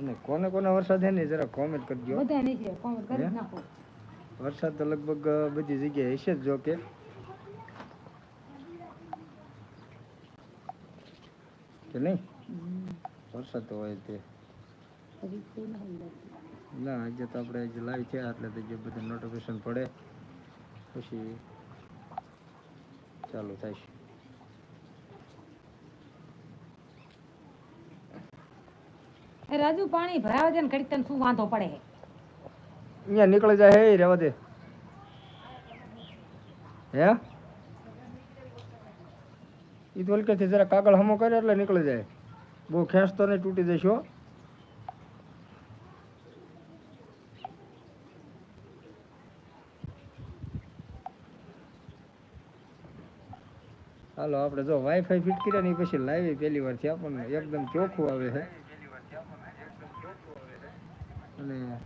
અને કોને કોને વરસાદ હે ને જરા કોમેન્ટ કરજો બધા છે કોમેન્ટ કરી નાખો. વરસાદ તો લગભગ બધી જગ્યાએ હશે જ જો કે. કે નહીં? વરસાદ તો હોય તે. ના આજે તો આપણે આજે લાઈવ છે એટલે તો જે બધું નોટિફિકેશન પડે. પછી ચાલુ થાય છે એ રાજુ પાણી ભરાવા દે ને ઘડીક તને શું વાંધો પડે અહીંયા નીકળી જાય હે રેવા દે. હે? ઈ તો ઓલકેથી જરા કાગળ હમો કરે એટલે નીકળી જાય. બહુ ખેંચતો નહીં, તૂટી જશે હાલો, આપણે જો વાઈફાઈ ફિટ કર્યા ને પછી લાવી પહેલી વારથી આપણને. એકદમ ચોખ્ખું આવે છે અને એમાં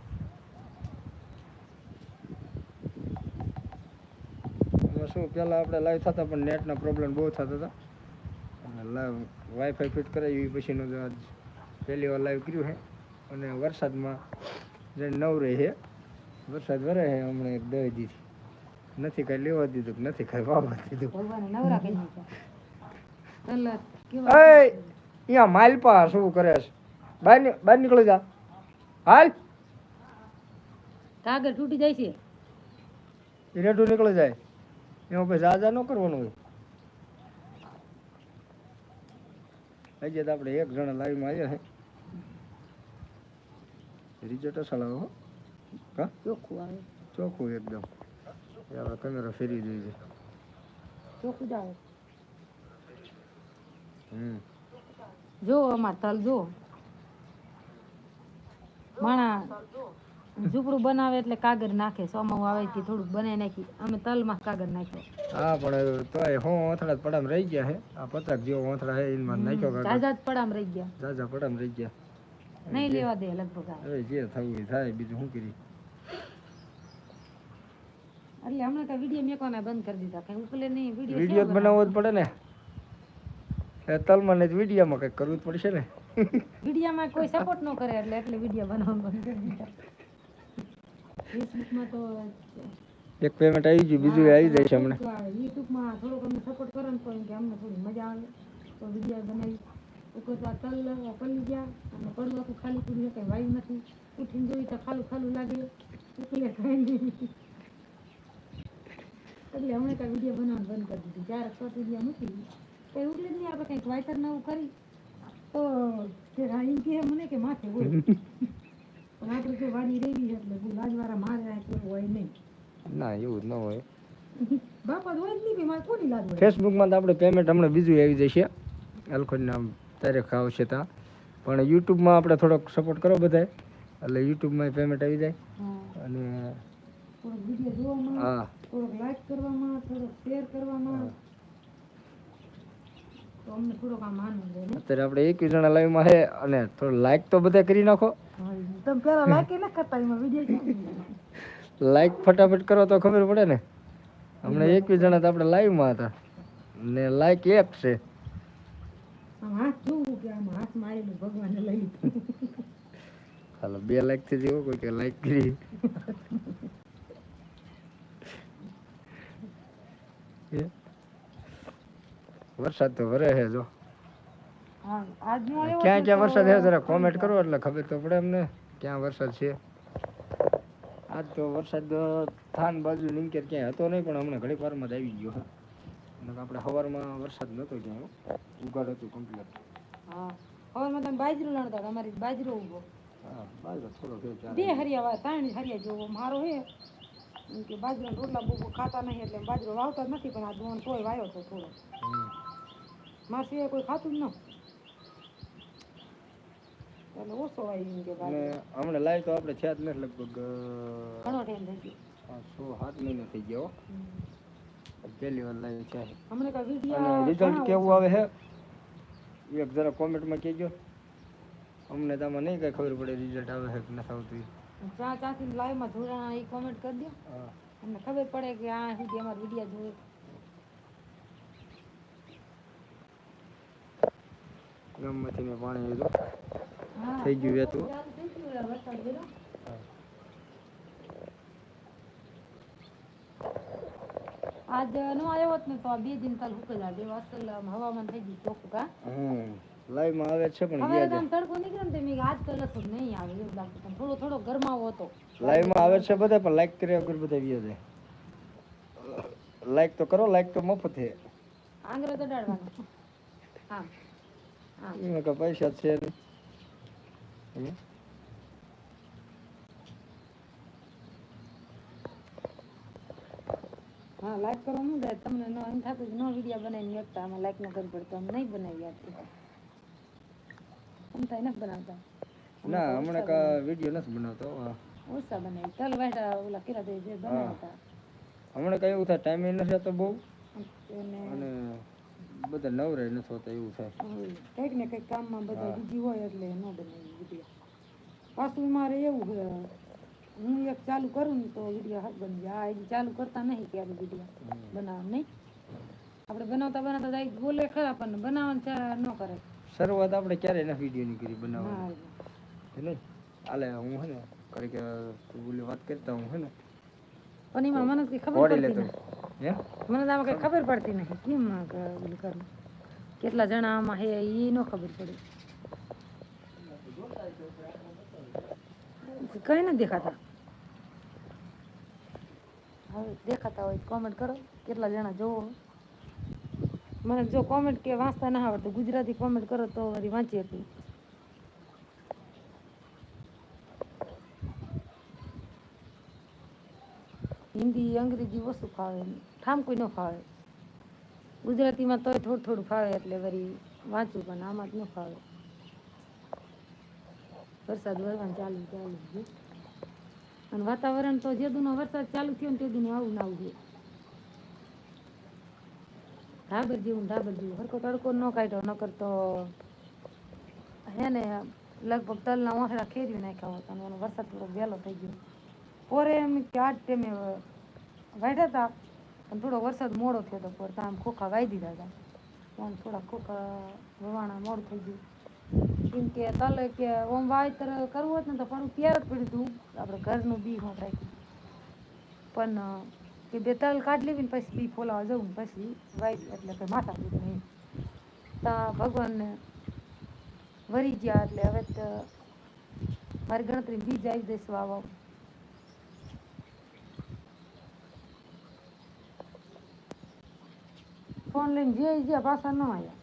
શું પહેલાં આપણે લાઈવ થતા પણ નેટના પ્રોબ્લેમ બહુ થતા હતા. અને લાઈવ વાઈફાઈ ફિટ કરાવી પછીનું તો આજ પહેલી વાર લાઈવ કર્યું છે અને વરસાદમાં જે નવ રહે છે વરસાદ વરે છે હમણાં એક દહી દીધી. નથી કાંઈ લેવા દીધું કે નથી કાંઈ વાવવા દીધું. અહીંયા માલપા શું કરે છે? બહાર બહાર નીકળી જા. હાલ. કાગળ તૂટી જાય છે. રેડું નીકળી જાય. એમાં પછી આજા ન કરવાનું હોય. આજે તો આપણે એક જણા લાઈવમાં આવ્યા છે રિઝલ્ટ અસલ આવે હો. ચોખ્ખું આવે. ચોખ્ખું એકદમ. આપણે કેમેરા ફેરવી દઈએ ચોખ્ખું જ આવે. હમ. જો અમાર તલ જો. માણા ઝૂંપડું બનાવે એટલે કાગર નાખે સોમાવું આવે તે થોડુંક બનાવી નાખી અમે તલમાં કાગર નાખ્યો. હા પણ તોય હું ઓથડા પડામ રહી ગયા હે. આ પતંગ જેવો ઓથડા હે એમાં નાખ્યો કાગર જાજા પડામ રહી ગયા. જાજા પડામ રહી ગયા. નહીં લેવા દે લગભગ હવે જે થવું થાય બીજું શું કરી એટલે હમણાં કઈ વીડિયો મેકવાના બંધ કરી દીધા કઈ ઉકલે નહીં વીડિયો વીડિયો બનાવવો જ પડે ને. એ તલમાં ને વિડીયોમાં કંઈક કરવું જ પડશે ને. વિડીયોમાં કોઈ સપોર્ટ ન કરે એટલે એટલે વીડિયો બનાવવાનું બંધ કરી દીધા. તો એક પેમેન્ટ આવી ગયું બીજું આવી જાય છે હમણાં. યુટ્યુબમાં થોડોક અમને સપોર્ટ કરો ને તો કે અમને થોડી મજા આવે. તો વીડિયો બનાવી. એક તલ પડી ગયા અને પડવું આખું ખાલી પડ્યું કંઈ વાયુ નથી. ઉઠીને જોઈ તો ખાલું ખાલું લાગે. ઉકલે કાંઈ નહીં. એટલે હમણાં કાંઈ વીડિયો બનાવવાનું બંધ કરી દીધું. જ્યારે શોર્ટ વીડિયો મૂકી તો ઉકલે જ નહીં આપણે કંઈક વાયતર નવું કરી તો તે કે મને કે માથે હોય આપણે તો વાડી રેવી એટલે લાજવાળા મારે આ હોય નહીં. ના એવું જ ન હોય. બાપા હોય જ નહીં મારે કોની લાજ હોય. ફેસબુકમાં તો આપણે પેમેન્ટ હમણાં બીજું આવી જશે. અલખોડના તારીખ આવશે તા. પણ યુટ્યુબમાં આપણે થોડોક સપોર્ટ કરો બધાય. એટલે યુટ્યુબમાં પેમેન્ટ આવી જાય. અને થોડોક વીડિયો જોવામાં હા. થોડોક લાઈક કરવામાં થોડોક શેર કરવામાં. અત્યારે આપણે એકવીસ જણા લાઈવમાં છે અને થોડું લાઈક તો બધા કરી નાખો. તમે પેલા લાઈક ના કરતા એમાં વિડિયો લાઈક ફટાફટ કરો તો ખબર પડે ને? હમણાં એકવીસ જણા તો આપણે લાઈવમાં હતા. ને લાઈક એક છે. હાલો બે લાઈકથી જેવો કોઈ કે લાઈક કરી. વરસાદ તો વરે છે જો. ક્યાં ક્યાં વરસાદ છે જરા કોમેન્ટ કરો એટલે ખબર તો પડે અમને ક્યાં વરસાદ છે. આજ તો વરસાદ થાન બાજુ નિંકેર ક્યાંય હતો નહીં પણ હમણાં ઘડીક વારમાં જ આવી ગયો અને આપણે સવારમાં વરસાદ નહોતો ક્યાંય ઉગાડ હતું કમ્પ્લીટ હા હવારમાં તમે બાજરો લણતા અમારી બાજરો ઊભો. હા બાજુ થોડો બે હરિયા ત્રણ હરિયા જોવો મારો હે. કે બાજરો રોટલા બહુ ખાતા નહીં એટલે બાજરો વાવતા નથી પણ આ દોન તોય વાયો તો થોડો. મારા સિવાય કોઈ ખાતું જ ન. એટલે ઓછો અને હમણાં લાઈવ તો આપણે થયા જ નથી લગભગ ઘણો ટાઈમ થઈ ગયો. સો સાત મહિના થઈ ગયો. પહેલી વાર લાઈવ છે. હમણાં કાંઈ વીડિયો રિઝલ્ટ કેવું આવે છે એક જરા કોમેન્ટમાં કહેજો. અમને તો આમાં નહીં કઈ ખબર પડે રિઝલ્ટ આવે છે કે નથી આવતું. ચા ચાથી લાઈવમાં જોડાણા એ કોમેન્ટ કરી દો. અમને ખબર પડે કે આ સુધી અમારો વીડિયો જોવે. ગામમાંથી મેં પાણી લીધું. થઈ ગયું. આજ નો આવ્યો હોત ને તો આ બે દિન કાલ હુકાઈ જાય જેવું હવામાન થઈ ગયું ચોખ્ખું કા લાઈવમાં આવે છે પણ હવે ગયા તડકો નીકળ્યો ને મેં આજ તો લગભગ નહીં આવે એવું લાગતું પણ થોડો થોડો ગરમાવો હતો. લાઈવમાં આવે છે બધા પણ લાઈક કર્યા વગર બધા વ્યો જાય. લાઈક તો કરો લાઈક તો મફત છે તો ડાળવાનો હા હા. એમાં પૈસા છે નહીં. હા લાઈક કરો નું તમને ન એમ થતું નો વીડિયો બનાવીને એકતા આમાં લાઈક ન કરવી પડે તો અમે નહીં બનાવી આપતી એમ થાય નથી બનાવતા ના હમણાં કા વીડિયો નથી બનાવતો ઓછા બનાવી ચાલ વાટા ઓલા કેરા દે જે બનાવતા હમણાં કઈ એવું થાય ટાઈમ નથી તો બહુ અને બધા નવરે ન હોતા એવું થાય. કંઈક ને કંઈક કામમાં બધા બીજી હોય એટલે ન બનાવી વીડિયો. પાછું મારે એવું હું એક ચાલુ કરું ને તો વીડિયો હાથ બની જાય હજી ચાલુ કરતા નહીં ક્યારે વીડિયો બનાવવા નહીં? આપણે બનાવતા બનાવતા જાય બોલે ખરા પણ બનાવવાનું ત્યારે ન કરે. શરૂઆત આપણે ક્યારેય એના વીડિયો ની કરી બનાવવાની. હે ને આલે હું હે ને કરી કે તું બોલી વાત કરતા હું હે ને પણ એમાં મને કઈ ખબર પડતી નથી. મને તો આમાં કઈ ખબર પડતી નથી. કેમ ઓલું કરવું? કેટલા જણા આમાં હે એ ન ખબર પડે. કઈ નથી દેખાતા. હવે દેખાતા હોય કોમેન્ટ કરો. કેટલા જણા જોવો? મને જો કોમેન્ટ કે વાંચતા ના આવડતું ગુજરાતી કોમેન્ટ કરો તો વળી વાંચી હતી. હિન્દી, અંગ્રેજી ઓછું ફાવે. ઠામ કોઈ ન ફાવે. ગુજરાતીમાં તોય થોડું થોડું ફાવે એટલે વળી વાંચું, પણ આમાં જ ન ફાવે. વરસાદ વરવાનું ચાલુ ચાલુ અને વાતાવરણ તો જે દુનો વરસાદ ચાલુ થયો ને તે દુનું આવું ના આવું ઢાબર જેવું ઢાબર જેવું. હરકો તડકો ન કાઢ્યો ન કરતો હે ને લગભગ તલના ઓસડા ખેરી નાખ્યા હતા અને વરસાદ થોડો વહેલો થઈ ગયો. પોરે એમ કે આજ ટાઈમે વાઢ્યા હતા પણ થોડો વરસાદ મોડો થયો હતો પર આમ ખોખા વાઈ દીધા હતા આમ થોડા ખોખા વવાણા મોડું થઈ ગયું કેમ કે તલ કે ઓમ વાવેતર કરવું હોત ને તો પણ ત્યારે જ પડ્યું હતું આપણે ઘરનું બી માં રાખ્યું. પણ કે બે તલ કાઢી લેવી ને પછી બી ફોલાવા જવું પછી વાવી એટલે કે માથા પીધું નહીં. તા ભગવાનને વરી ગયા એટલે હવે તો મારી ગણતરી બીજ આવી જઈશ વાવવા ફોન લઈને જે ગયા પાછા ન આવ્યા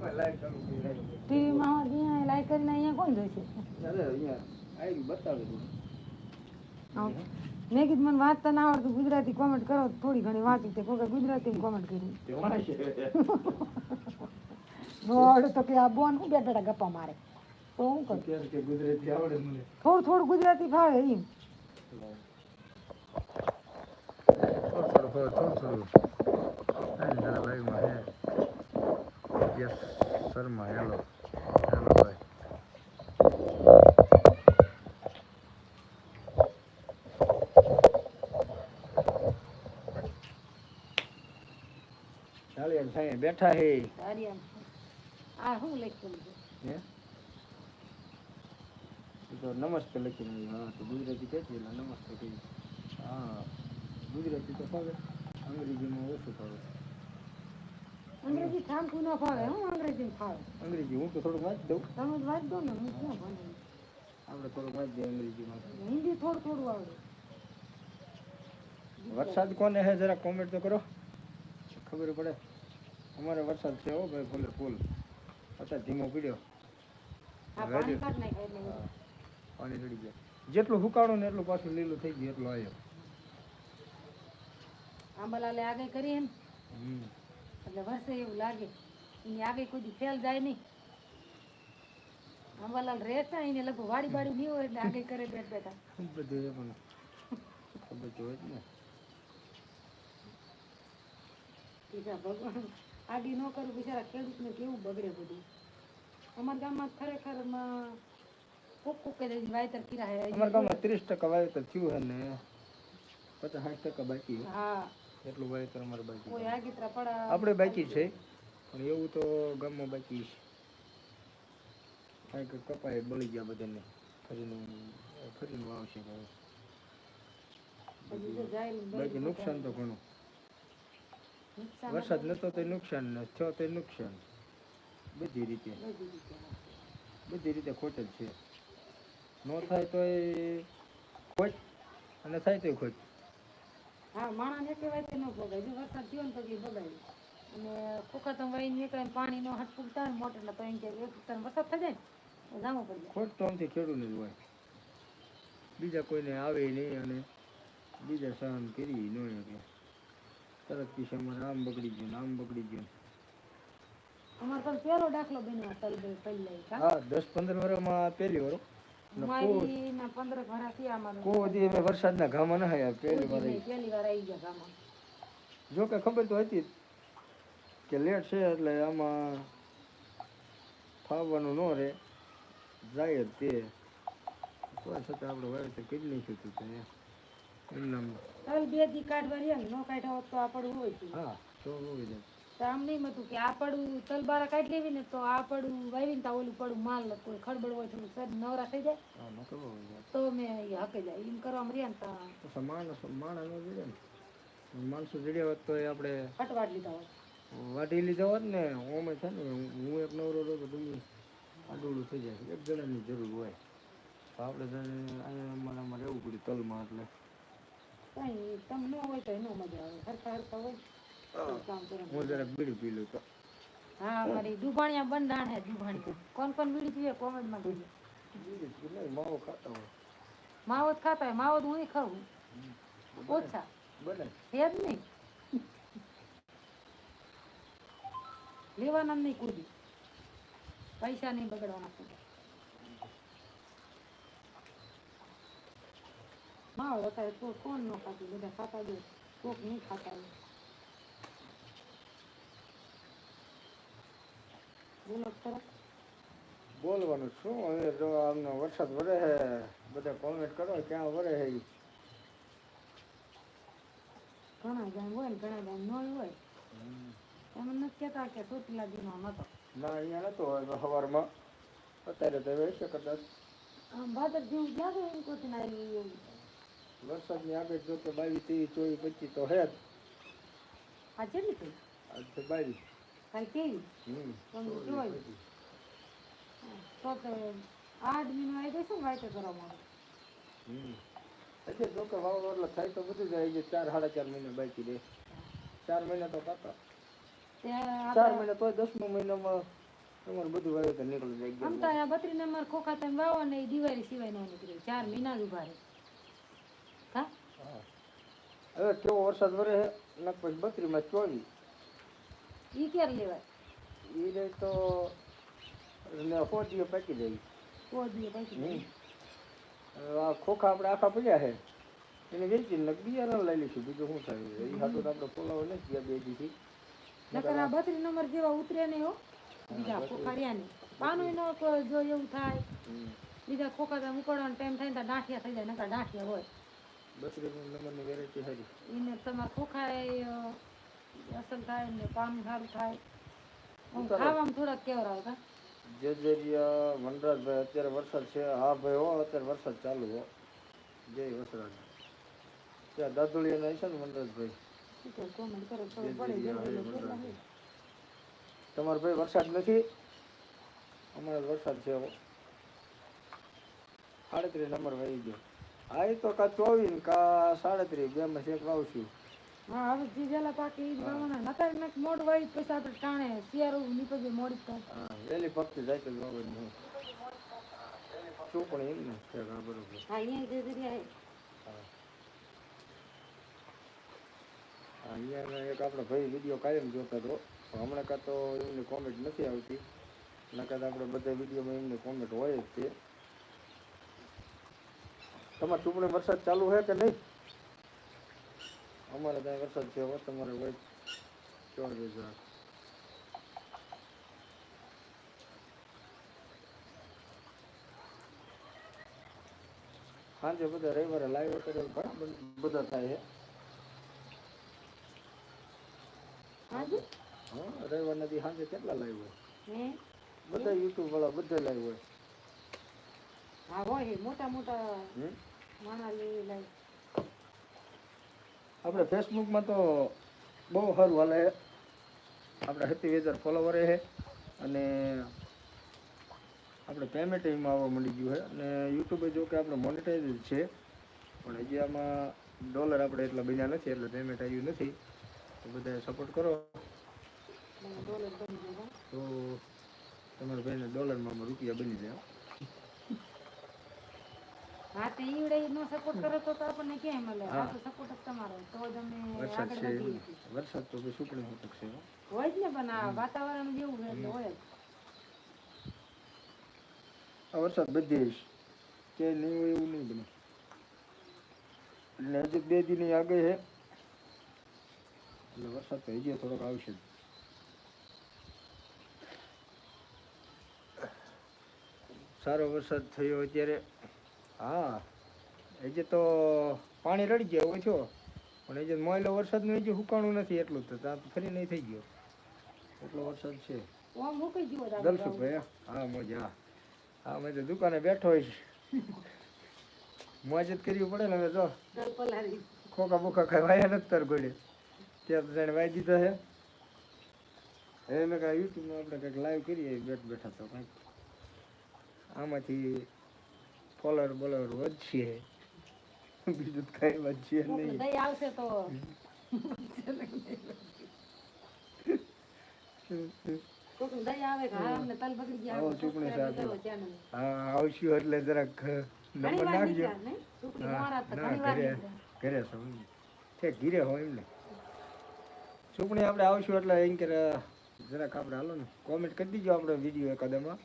છોકરાને માં અહીંયા લાઈક કરીને અહીંયા કોણ જોઈશે અરે અહીંયા આઈ બતાવે છે. મેં કીધું મને વાંચતા ના આવડતું ગુજરાતી કોમેન્ટ કરો થોડી ઘણી વાંચી તે કોઈ ગુજરાતી કોમેન્ટ કરી. આવડે તો કે આ બોન હું બેઠા બેઠા ગપ્પા મારે? તો હું કરું? ગુજરાતી આવડે મને? થોડું થોડું ગુજરાતી ફાવે એમ. થોડું થોડું યસ શર્મા હેલો હેલો ભાઈ ચાલી સાહેબ બેઠા હે આ શું લખ્યું હે તો નમસ્તે લખીને આવ્યો. હા તો ગુજરાતી કહેતી એટલે નમસ્તે કહી હા ગુજરાતી તો ફાવે અંગ્રેજીમાં ઓછું ફાવે અંગ્રેજી ઠામઠું ન ફાવે. હું અંગ્રેજી ફાવે અંગ્રેજી હું તો થોડુંક વાંચી દઉં. તમે જ વાંચ દો ને હું ક્યાં ભણું આપણે થોડુંક વાંચી દઈએ અંગ્રેજીમાં. હિન્દી થોડું થોડું આવડે. વરસાદ કોને હે? જરા કોમેન્ટ તો કરો. ખબર પડે. અમારે વરસાદ છે હો ભાઈ ફૂલ ફૂલ. અત્યારે ધીમો પીડ્યો. પાણી ચડી ગયા જેટલું હુકાણું ને એટલું પાછું લીલું થઈ ગયું એટલું આવ્યો આંબાલાલે આગળ કરીએ ને હમ. એટલે વર્ષે એવું લાગે. એની આગળ કોઈ દી ફેલ જાય નહીં. અંબાલાલ રહેતા એને લગભગ વાડી બાડી નહીં હોય એટલે આગળ કરે બેઠ બેઠા. બધું પણ ખબર તો જ ને. બીજા ભગવાન. આડી ન કરું બિચારા ખેડૂતને કેવું બગડે બધું. અમારા ગામમાં ખરેખરમાં કોક કોક વાયતર કર્યા હે અમારા ગામમાં ત્રીસ ટકા વાયતર થયું છે ને પચાસ સાઠ ટકા બાકી હા. એટલું વાવેતર અમારે બાકી આપણે બાકી છે. પણ એવું તો ગામમાં બાકી છે. કારણ કે કપાય બળી ગયા બધાને. ફરીનું ફરીનું બળી બાકી નુકસાન તો ઘણું. વરસાદ નતો તો નુકસાન ને થયો તો નુકસાન. બધી રીતે. બધી રીતે. ખોટ જ છે. ન થાય તો ખોટ અને થાય તો ખોટ. હા માણસને કહેવાય તે ન ભગાય. જો વરસાદ થયો ને તો એ અને કુકર વહી નીકળે પાણી નો હટ ફૂટતા ને મોટર તો એમ કે એક તરફ વરસાદ થઈ જાય ને જામો પડી. જાય ખોટ તો આમથી ખેડૂને જ હોય. બીજા કોઈને આવે નહીં અને બીજા સહન કરી ન શકે. તરત પીછે અમારે આમ બગડી ગયું આમ બગડી ગયું. અમારે તો પેલો દાખલો બન્યો હા દસ પંદર વર્ષમાં પહેલી વાર. ને મારી ના પંદર ઘણા થયા અમારે. કોઈ અમે વરસાદના ઘામાં ના આવ્યા પહેલી વાર પહેલી વાર આવી ગયા ગામમાં જો કે ખબર તો હતી કે લેટ છે એટલે આમાં ફાવવાનું ન રહે. જાય તે. કોઈ છતાં આપણે વાવેતર કરી નાખ્યું હતું તો એમનામ. બે દી કાઢવા રહ્યા ને હોત તો આ હોય હા તો જાય. તો આમ નહીં હતું કે આ પડું તલ બારા કાઢી લેવી ને તો આ પડું વાવીને તો ઓલું પડું માલ કોઈ ખડબડ હોય થોડું સર નવરા થઈ જાય. તો મેં હકે જાય. એમ કરવામાં રહ્યા ને તો સમાન માણસ અમે જોઈએ ને. માણસો જડ્યા હોત તો એ આપણે ફટવાટ લીધા હોય વાટી લીધા હોત ને ઓમે છે ને હું એક નવરો રહો તો ડુંગળી આડોડું થઈ જાય એક જણાની જરૂર હોય. તો આપણે અહીંયા અમારે અમારે રહેવું પડ્યું તલમાં એટલે. કઈ તમને ન હોય તો એનો મજા આવે. સરખા સરખા હોય. હું જરાક બીડું પી લઉં તો હા મારી દુભાણિયા બંધાણ હે દુભાણિયા કોણ કોણ બીડી પીવે કોમેન્ટમાં કહેજો બીડું પી નહીં માવો ખાતા હોય. માવત ખાતા હોય માવત હું ખાવું ઓછા જ લેવાના નહીં કુદી પૈસા નહીં બગડવાના કોઈ માવો તો કોણ ન ખાતું બધા ખાતા દે કોક નહીં ખાતા બોલો તરત બોલવાનું શું હવે જો આમનો વરસાદ વરે હે બધા કોમેન્ટ કરો ક્યાં વરે હે ઘણા ગામ હોય ને ઘણા ગામ ન હોય એમ નથી કહેતા કે ચોટીલા દીનો નતો. ના અહીંયા નતો હોય સવારમાં. અત્યારે તો હવે છે કદાચ. આમ ભાદર જેવું લાગે એમ ના વરસાદની આગળ જો કે બાવીસ ચોવીસ પચીસ તો હે જ. આ કેટલી થઈ તો બાવીસ. હમ તમને જોવાય તો આઠ મહિનો આવી જશે ને વાયટે કરવામાં આવે હમ જો કે વાવ એટલે થાય તો બધું જાય છે ચાર સાડા ચાર મહિના બાકી રહે ચાર મહિના તો કાકા ચાર મહિના તો દસમા મહિનામાં તમારું બધું વાવેતર નીકળી જાય આમ તો આ બત્રી નંબર ખોખા તમે વાવો ને એ દિવાળી સિવાય ન નીકળે ચાર મહિના જ ઊભા રહે હા. હવે કેવો વરસાદ વરે છે ને પછી બત્રીમાં ચોવીસ ઈ ક્યારે લેવાય? ઈ લે તો ને ફોટીઓ પાકી જાય કોઈ દી? પછી હમ. આ ખોખા આપણે આખા પડ્યા છે. એને વેચીને બિયારણ લઈ લઈશું. બીજું શું થાય? એ તો આપણે ફોલાવો ને ગયા બે દીથી નકર આ બત્રી નંબર જેવા ઉતરે નહીં હો. બીજા ખોખા ને. પાનું ન જો એવું થાય. બીજા ખોખા તમે ઉપાડવાનો ટાઈમ થાય ને ડાંઠિયા થઈ જાય નકર ડાંઠિયા હોય. બત્રી નંબરની વેરાયટી સારી એને તમારે ખોખાય અ, અસર થાય ને કામ સારું થાય. હું ખાવામાં થોડાક કેવરાવ કા? જજરિયા વનરાજભાઈ અત્યારે વરસાદ છે. હા ભાઈ હો અત્યારે વરસાદ ચાલુ હો. જય વસરાજ ત્યાં દાદુલિયાના છે ને વનરાજભાઈ? તમારો ભાઈ વરસાદ નથી? અમારે વરસાદ છે સાડત્રીસ નંબર વહી ગયો. હા એ તો કા ચોવીસ ને કા સાડત્રીસ બે માં શેક વાવશું હા હવે પાકે ઈ નકર મોડ વાવી પછી આપણે ટાણે શિયાળો નીકળે મોડી થાય હા વહેલી જાય તો વાવે નહીં. શું પણ એમ ને. છે હા બરોબર. હા અહીંયા એક આપણો ભાઈ વીડિયો કાયમ જોતો હતો. હમણાં કાં તો એમની કોમેન્ટ નથી આવતી. નકર આપણે બધા વિડીયોમાં એમની કોમેન્ટ હોય જ તે તમારે ચૂંટણી વરસાદ ચાલુ છે કે નહીં? અમારે ત્યાં વરસાદ થયો હોત તમારે હોય ચોર જરાક સાંજે બધા રવિવારે લાઈવ કરે બધા થાય છે. હા રવિવારના દી સાંજે કેટલા લાઈવ હોય? બધા યુટ્યુબ વાળા બધા લાઈવ હોય. હા હોય મોટા મોટા માણસ લાય આપણે ફેસબુકમાં તો બહુ સારું હાલે. આપણે હેપી વેધર ફોલોવર છે અને આપણે પેમેન્ટ એમાં આવવા મળી ગયું છે. અને યુટ્યુબે જો કે આપણે મોનેટાઈઝ છે. પણ હજી આમાં ડોલર આપણે એટલા બન્યા નથી એટલે પેમેન્ટ આવ્યું નથી. તો બધા સપોર્ટ કરો. તો તમારા ભાઈને ડોલરમાં રૂપિયા બની જાય. હા તે ઈવડે નો સપોર્ટ કરો તો તો આપણને ક્યાંય મળે? આ તો સપોર્ટ જ તમારો તો જ અમે વરસાદ આગળ છે વરસાદ તો પછી સુકણી હોતક છે હોય જ ને પણ આ વાતાવરણ જેવું છે એટલે હોય જ. આ વરસાદ બધે કે નહીં હોય એવું નહીં બને. એટલે હજી બે દિન આગળ છે. એટલે વરસાદ તો હજી થોડોક આવશે સારો વરસાદ થયો અત્યારે. હા હજી તો પાણી રડી ગયો ઓછો છો. પણ હજી મોયલો વરસાદનું હજી હુકાણું નથી એટલું તો ત્યાં ફરી નહીં થઈ ગયો. એટલો વરસાદ છે. દલસુખભાઈ હા મજા. હા મેં તો દુકાને બેઠો હોય. મોજ જ કરવી પડે ને હવે જો. ખોખા બોખા ખાઈ વાયા નથી તાર ગોળે ત્યાં તો જાણે વાઈ દીધા છે એ મેં કાંઈ યુટ્યુબમાં આપણે કંઈક લાઈવ કરીએ બેઠ બેઠા તો કંઈક. આમાંથી ફોલોવર બોલોવર વધશે. બીજું કાંઈ વધશે નહીં. આવશે તો. આવશું એટલે જરાક નંબર નાખજો. ઘરે. છો. ઘીરે હોય એમ ને ચૂંટણી આપણે આવશું એટલે એમ કે જરાક આપણે હાલો ને કોમેન્ટ કરી દીજો આપણે વીડિયો એકાદમાં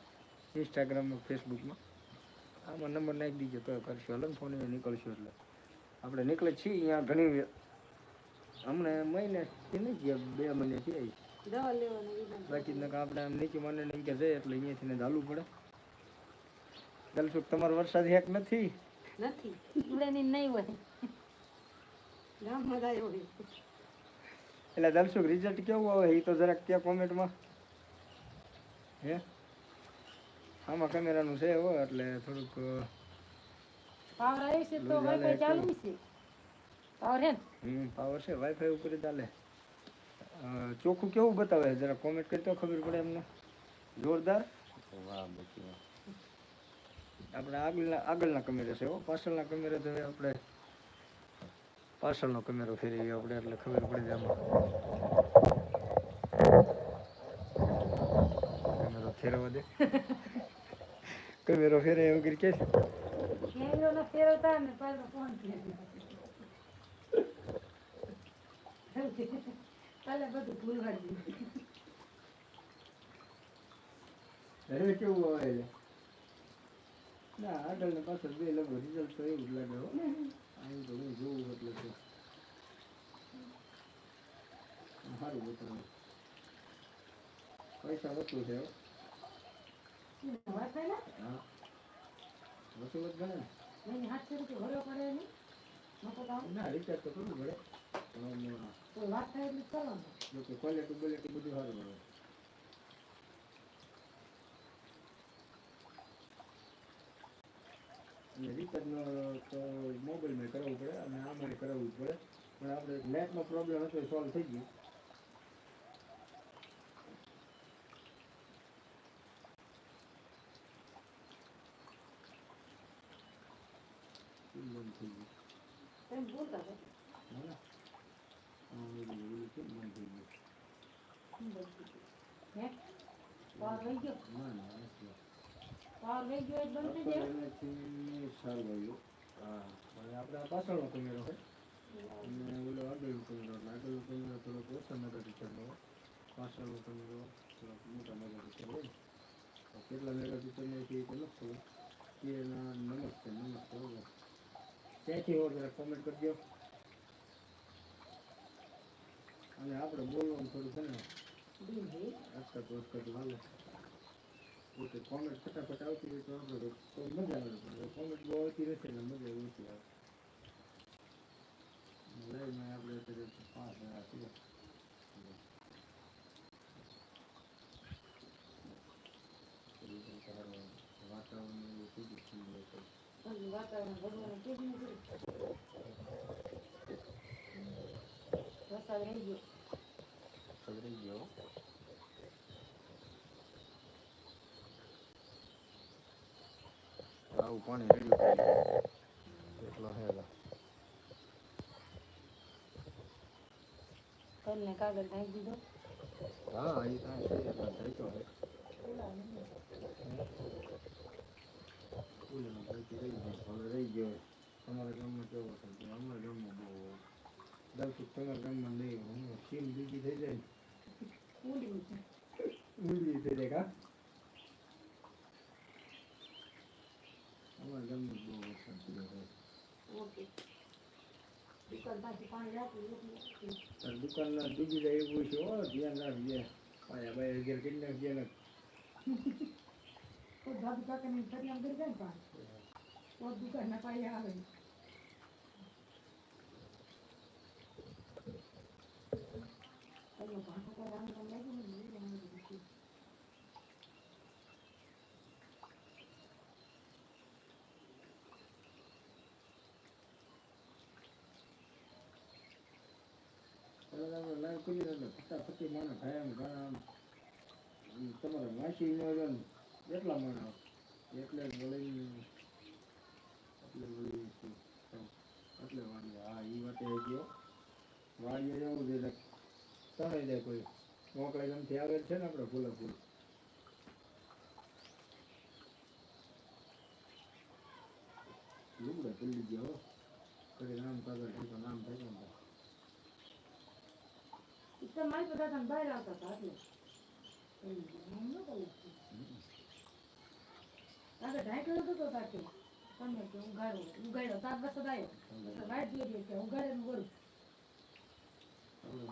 ઇન્સ્ટાગ્રામમાં ફેસબુકમાં આમાં નંબર નાખી દીજો તો કરશો હાલો ને ફોન નીકળશું એટલે. આપણે નીકળે છીએ અહીંયા ઘણી અમને મહિને નહીં ગયા બે મહિને થયા. બાકી આપણે આમ નીચે મને નહીં કે જાય એટલે અહીંયાથી ને ચાલવું પડે. દલસુખ તમારો વરસાદ હેક નથી? નથી. નહીં હોય. એટલે દલસુખ રિઝલ્ટ કેવું આવે એ તો જરાક ક્યાં કોમેન્ટમાં હે? આમાં કેમેરાનું છે હો એટલે થોડુંક પાવર આવી છે તો વાઈફાઈ ચાલુ છે. પાવર હે હમ પાવર છે વાઈફાઈ ઉપર ચાલે. ચોખ્ખું કેવું બતાવે? જરા કોમેન્ટ કરતો ખબર પડે એમને. જોરદાર. વાહ વાહ આપણે આગળના આગળના કેમેરા છે હો પાછળના કેમેરા તો આપણે પાછળનો કેમેરો ફેરવીએ આપણે એટલે ખબર પડી જાય આમાં. કેમેરો ફેરવવા દે. કેમેરો ફેરે એવું કરી કે કેમેરો ન ફેરવતા ને પાછો ફોન કાલે બધું ભૂલવાડી દીધું. અરે કેવું આવે છે ના આગળ ને પાછળ બે લગભગ રિઝલ્ટ તો એવું જ લાગે હો અહીં તો હું જોઉં એટલે તો સારું બતાવે પૈસા વધુ છે હો. વાઈફાઈ હા વધુ ગણે ને. મહિને 700 રૂપિયા ભરવા પડે નહીં? મફત આવે? ના રિચાર્જ તો કરવું પડે વાત થાય એટલું કરવાનું. જો કે બધું સારું મળે એટલે રિચાર્જનો તો મોબાઈલમાં કરાવવું પડે અને આમાં કરાવવું પડે પણ આપણે નેટનો પ્રોબ્લેમ હતો સોલ્વ થઈ ગયો કેમ બંધ થઈ ગયું એમ બોલતા હતા. હા હા, ઓલું ઓલું કેમ બંધ થઈ ગયું શું બોલતી હતી? હે? પાવર વહી ગયો? ના ના નથી. પાવર વહી ગયો એટલે બંધ થઈ જાય? એનાથી સારું આવ્યું હા અને આપણે આ પાછળનો કેમેરો છે અને ઓલો આગળનો કેમેરો એટલે આગળનો કેમેરો થોડોક ઓછા મેગા હોય પાછળનો કેમેરો થોડોક મોટા મેગા પિક્ચર હોય કેટલા મેગાપિક્સલની છે એ તો નથી ખબર કે એના નમસ્તે નમસ્તે ઓકે ત્યાંથી ઓર જરા કોમેન્ટ કરજો અને આપણે બોલવાનું થોડું છે ને હે આજકા તો હાલો. ઓકે કોમેન્ટ ફટાફટ આવતી હોય તો આપણે તો મજા આવે કોમેન્ટ બહુ આવતી રહેશે ને મજા ઓછી આવે. લાઈવમાં આપણે પાંચ જણા છીએ. વાતાવરણ એવું વાતાવરણ રહી ગયો રહી ગયો આવું પાણી એટલો હેલા તલને કાગળ નાખી દીધો હા એ કાંઈ થઈ ગયો રહી ગયો અમારા ગામમાં કેવો અમારા ગામમાં બહુ તમારા ગામમાં નહીં હું સીમ બીજી જાય બહુ વરસાદ થયો ડૂબી જાય એવું છે ધ્યાન રાખજે. પાયા ભાઈ ઘેર કેટલા નાખજે ને તો દાદુ કાકાની ફરી આમ કરી જાય ને પાણી તો દુકાનના પાયે આવે અરે ભાંગો તો રામ રામ લાગ્યું ને એટલે કરી માને એટલા બોલાવી એટલે બોલાવી એટલે વાળી હા એ વાતે ગયો. વાડીએ જવું છે તણાઈ જાય કોઈ. મોકળે ગમથી આવે છે ને આપણે ફૂલે ફૂલ લુગડા પલ્લી ગયો કદી નામ કાગળ તો નામ થાય. ને તમારી બધા બહાર હતા એટલે. આગળ ઢાંકણો તો તો તાકે તમે કે ઉગાડો ઉગાડ્યો તાર બસ આવ્યો. એટલે વાટ જોઈ રહી ઉગાડે ને બોલું.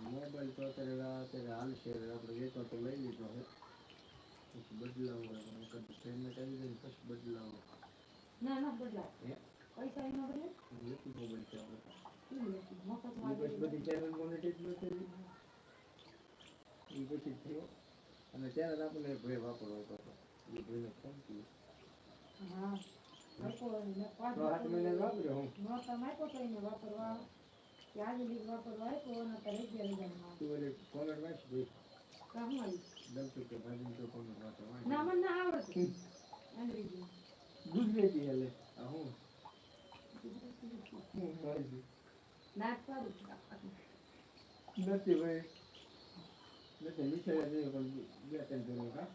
મોબાઈલ તો અત્યારે અત્યારે હાલશે. છે આપણે વેચો તો લઈ લીધો છે. પછી બદલાવો પેમેન્ટ આવી જાય પછી બદલાવો. ના ના બદલાવ? પૈસા એનો બદલે લેતી મોબાઈલ છે? આપણે બધી ચેનલ મોનેટાઈઝ ન એ પછી થયો. અને ત્યારે જ આપણને ભય વાપરવો હતો. એ ભાઈને ફોન કર્યો. હા. પાંચ તો આઠ મહિના વાપર્યો હું? નહોતા આપ્યો તો એને વાપરવા. કે આજે લીક વાપરવા આપ્યો અને અત્યારે અગિયાર હજારમાં તું ઓલી કોમેન્ટ વાંચ ભાઈ કામ આવી દમતું કે ભાઈ તો કોમેન્ટ વાંચો. ના મને ના આવડતું. અંગ્રેજી. ગુજરાતી એટલે આ હું? નાક પાડું નથી ભાઈ. નથી વિચાર્યા પણ બે ત્રણ કા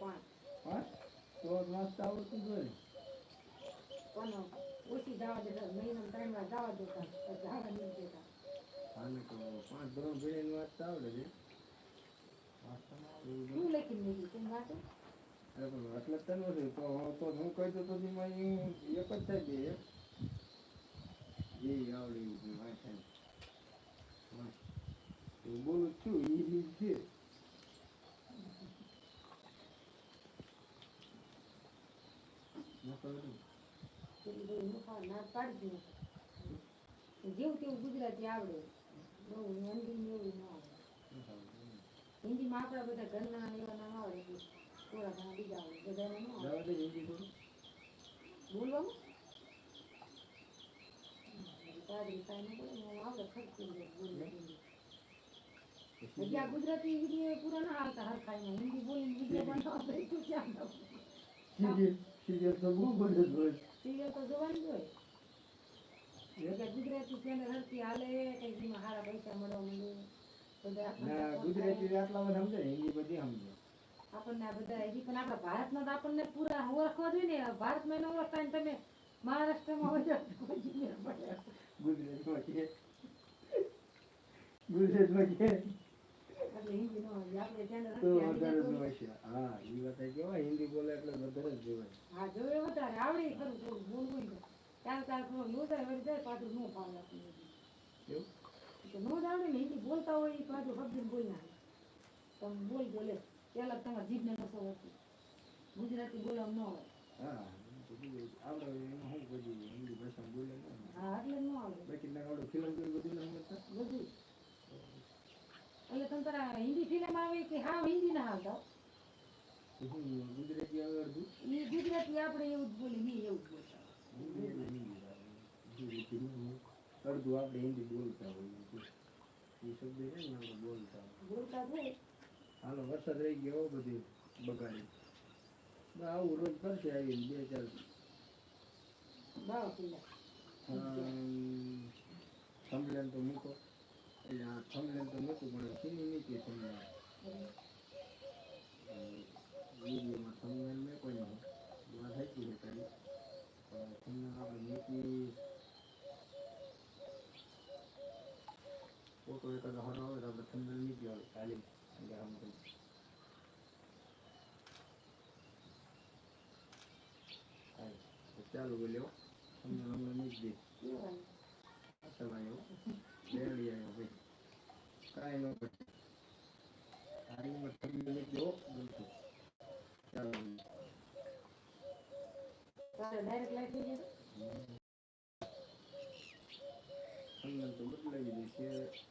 પાંચ. હા તો નાસ્તા આવડતું જ હોય ને. પણ ઓછી જવા દેતા મહિનામાં ત્રણ વાર જવા દેતા જવા નહીં દેતા. આને તો પાંચ ધોરણ ભણીને વાંચતા આવડે છે. શું વાંચો એટલે તને નથી તો તો હું કહી દઉં તો એમાં એક જ થઈ બે એ આવડે એવું વાંચ. બોલું છું એ રીત છે નકર નથી. એટલી બધી મુખા નાક પાડી દે જેવું તેવું ગુજરાતી આવડે બહુ હિન્દી ને એવું ના આવડે. હિન્દીમાં આપણા બધા ઘરના એવા નામ આવડે બીજા આવડે બધા બોલું બોલવાનું ગુજરાતી પૂરા ના આવતા હિન્દી તો ક્યાં સિરિયલ તો બહુ જ હોય સિરિયલ તો જોવાની હોય એટલે ગુજરાતી ચેનલ હરતી હાલે કંઈક એમાં સારા પૈસા મળવા માંડે બધા ના આપણને ગુજરાતી આટલા બધા સમજે હિન્દી બધી સમજે આપણને આ બધા હજી પણ આપણા ભારતમાં તો આપણને પૂરા ઓળખવા જોઈએ ને ભારતમાં ન ઓળખતા ને તમે મહારાષ્ટ્રમાં હોય તો. ગુજરાતમાં છે ગુજરાતમાં છે તો વધારે જ છે હા એ વાત કેવાય હિન્દી બોલે એટલે વધારે જ જોવાય હા જોવે વધારે આવડે ખરું થોડું બોલવું ય. ચાલ ચાલ થોડું લોચાય વળી જાય પાછું ન ફાવે આપણને. એવું નો જ આવડે ને હિન્દી બોલતા હોય ઈ પાછું શબ્દને બોલી નાખે તમે બોલ બોલે પેલા તમારા જીભને નસો હતી ગુજરાતી બોલવા ન આવે હા આવડે એમાં શું હિન્દી ભાષા બોલે હા એટલે ન આવડે બાકી ના આવડે ફિલ્મ બધું બધું એટલે તમે તારા હિન્દી ફિલ્મ આવે કે હા હિન્દી ના આવતા ગુજરાતી આવે અડધું? એ ગુજરાતી આપણે એવું જ બોલી નહીં એવું જ બોલતા અડધું આપણે હિન્દી બોલતા હોઈએ. એ શબ્દ છે ને આપણે બોલતા હોય. બોલતા થાય હાલો વરસાદ રહી ગયો બધું બગાડી. આવું રોજ કરશે આવી બે ચાર થમલેન તો મૂકો. એટલે આ થમલેન તો મૂકું પણ સીની નીચે થમલેન વિડીયોમાં થમલેન મેં કોઈ નહીં સાચી છે તારી. પણ થમલેન આપણે મૂકી ફોટો એકાદો સારો આવે તો આપણે થમલેન નીચે આવે. ખાલી ચાલો બોલ્યો તમને હમણાં અસલ આવ્યો બેરડી આવ્યો ભાઈ કાંઈ ન ઘટે તારી ઉંમર થમલેન તો બદલાવી દઈશ